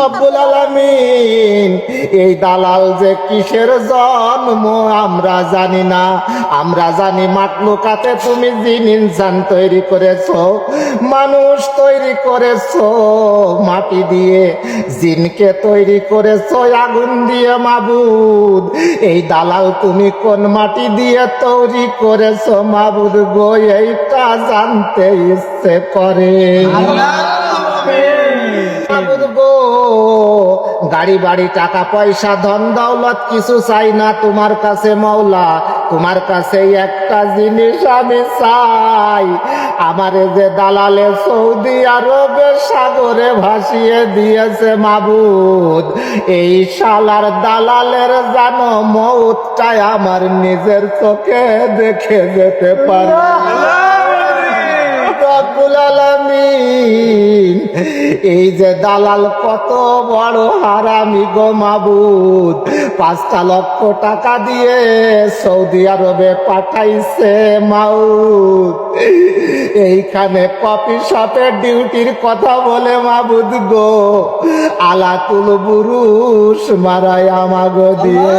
রব্বুল আলামিন। এই দালাল যে কিসের জন্ম আমরা জানি না। আমরা জানি মাকলুকাতে তুমি জিন ইনসান তৈরি করেছ মানুষ তৈরি করেছ মাটি দিয়ে জিনকে তৈরি করেছ আগুন দিয়ে মাবুদ। এই দালাল তুমি কোন মাটি দিয়ে তৈরি করেছ মাবুদ গো এইটা জানতে ইচ্ছে করে। মাবুদ গো গাড়ি বাড়ি, টাকা পয়সা, ধন দৌলত কিছু চাই না তোমার কাছে মৌলা। তোমার কাছে একটা জিনিস আমি চাই। আমারে যে দালালে সৌদি আরবে সাগরে ভাসিয়ে দিয়েছে মাবুদ, এই শালার দালালের জানো মৌতটাই আমার নিজের চোখে দেখে যেতে পারে রব্বুল আলামিন এই যে দালাল কত বড় হারামি গো মাবুদ পাঁচটা লক্ষ টাকা দিয়ে সৌদি আরবে পাঠাইছে মাউদ। এইখানে কফি শপের ডিউটির কথা বলে মাবুদ গো আলাতুল বুরুষ মারাই আমাগো দিয়ে।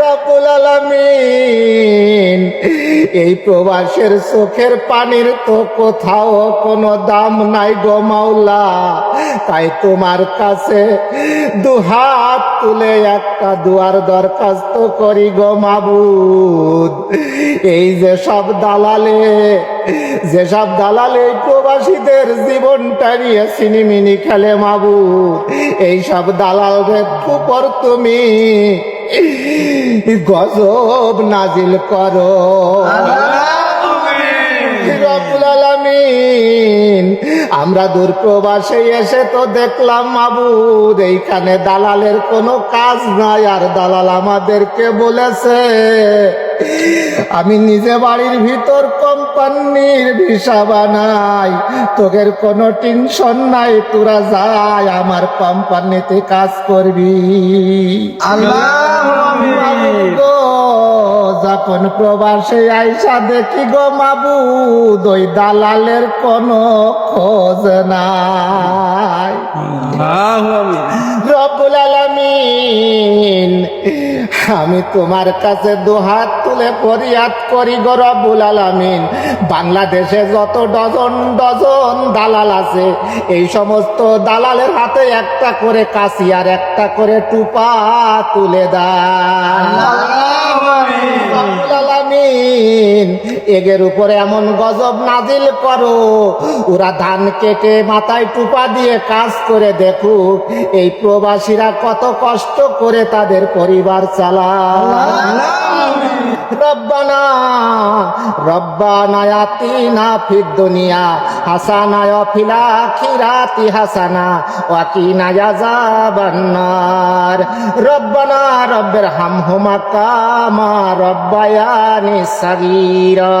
রব্বুল আলামিন এই প্রবাসের চোখের পানির তো কোথাও কোনো দাম নাই গো মাওলা। তাই তোমার কাছে দুহাত তুলে একটা দুয়ার দরখাস্ত করি গো মাবুদ। এই যে সব দালালে যেসব দালালে প্রবাসীদের জীবনটা নিয়ে সিনিমিনি খেলে মাবুদ। এই সব দালালদের উপর তুমি গজব নাজিল করো। আমরা দূর প্রবাসে এসে তো দেখলাম মাবুদ এইখানে দালালের কোনো কাজ নাই আর দালাল আমাদেরকে বলেছে আমি নিজে বাড়ির ভিতর কোম্পানির ভিসা বানাই তোদের কোনো টেনশন নাই তোরা যাই আমার কোম্পানিতে কাজ করবি। গো, যখন প্রবাসে আইসা দেখি গো মাবুদ ওই দালালের কোনো খোঁজ নাই। রব্বুল আলামিন আমি তোমার কাছে দুহাত তুলে ফরিয়াদ করি গো রব্বুল আলামিন। বাংলাদেশে যত ডজন ডজন দালাল আছে। এই সমস্ত দালালের হাতে একটা করে কাশি আর একটা করে টুপা তুলে দেয় এগের উপরে এমন গজব নাজিল করো ওরা ধান কেটে মাথায় টুপা দিয়ে কাজ করে দেখুক এই প্রবাসীরা কত কষ্ট করে তাদের পরিবার চালায়। রব্বানা রব্বানা আতিনা ফিদ দুনিয়া হাসানা ওয়া ফিল আখিরাতি হাসানা ওয়া কিনা আযাবান্নার রব্বানা, রব্বির হামহুমা কামা রব্বায়ানি সাগীরা।